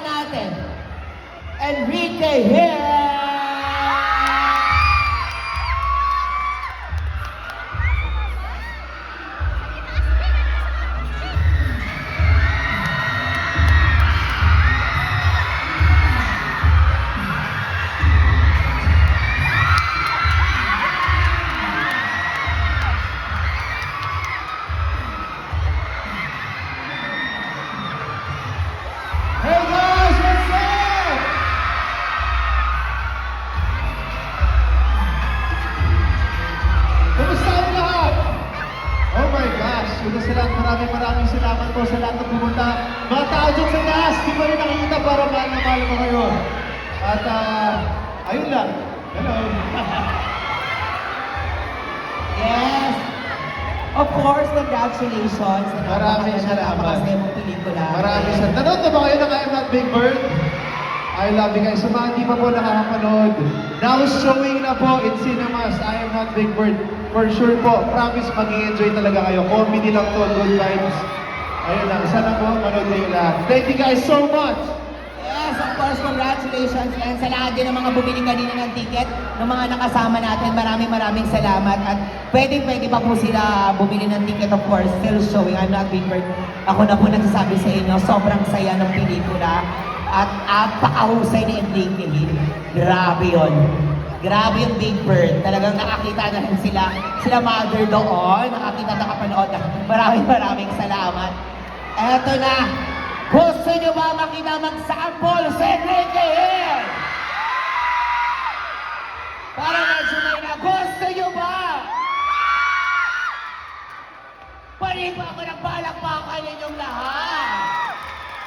natin. Enrique here! Una sa lahat, maraming maraming salamat po sa lahat na pumunta. Mga tao dyan sa taas, di ba rin nakikita para mahal na mahal ko kayo. At ah, ayun lang. Hello. Yes! Of course, congratulations. Maraming salamat. Napakasaya mong pelikula. Maraming sa Nanood na ba kayo ng I Am Not Big? I love you guys. Sa mga hindi pa po nakakapanood, now showing na po in cinemas, I Am Not Big Bird. For sure po, promise mag-enjoy talaga kayo. Comedy lang to, good vibes. Ayun lang, sana po manood kayo lahat. Thank you guys so much! Yes, of course, congratulations. And sa lahat din ng mga bumili kanina ng ticket, ng mga nakasama natin, maraming maraming salamat. At pwede, pwede pa po sila bumili ng ticket, of course, still showing. I'm not Big Bird. Ako na po nagsasabi sa inyo, sobrang saya ng pelikula. At apakahusay ni Enrique Hill. Grabe yon. Grabe yung Big Bird. Talagang nakakita na rin sila, sila mother doon. Nakakita, nakapanood. Maraming maraming salamat. Eto na. Gusto nyo ba makita mag-sample si Enrique Hill? Para medyo may na. Gusto nyo ba? Pariba ako ng palakpakan ninyong lahat.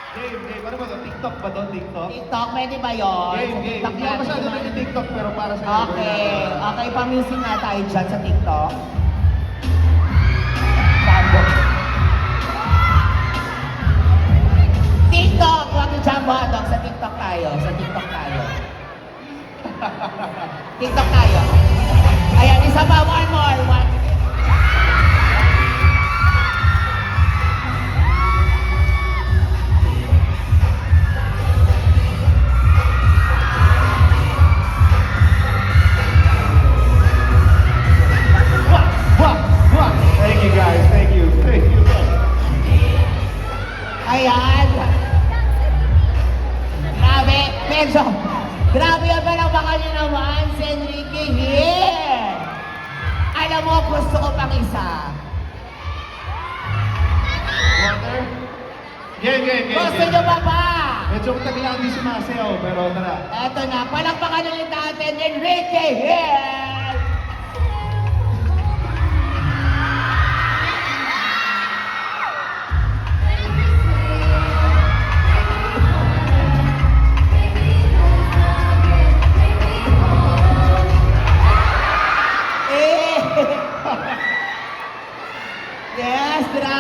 Game, game. Ano ba to? TikTok ba to? TikTok? TikTok, pwede ba yun? Game, Sa game. TikTok Hindi ako masyado nag TikTok pero para sa Okay, okay, pa-music nga tayo dyan sa TikTok. Jambo. TikTok! Huwag yung Jambo Hotdog. Sa TikTok tayo. Sa TikTok tayo. TikTok tayo. Ayan, isa pa. One more. One. Grabe ang palakpakan niyo naman si Enrique Hill. Alam mo, gusto ko pang isa. Water? Game, game, game. Gusto game. niyo ba ba? Medyo taglang di sumasayaw, pero tara. Eto na, palakpakan ulit natin Enrique Hill.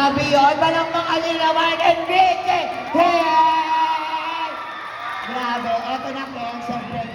Palakpakan niyo naman Enrique Hill. Grabe, eto na Ken, siyempre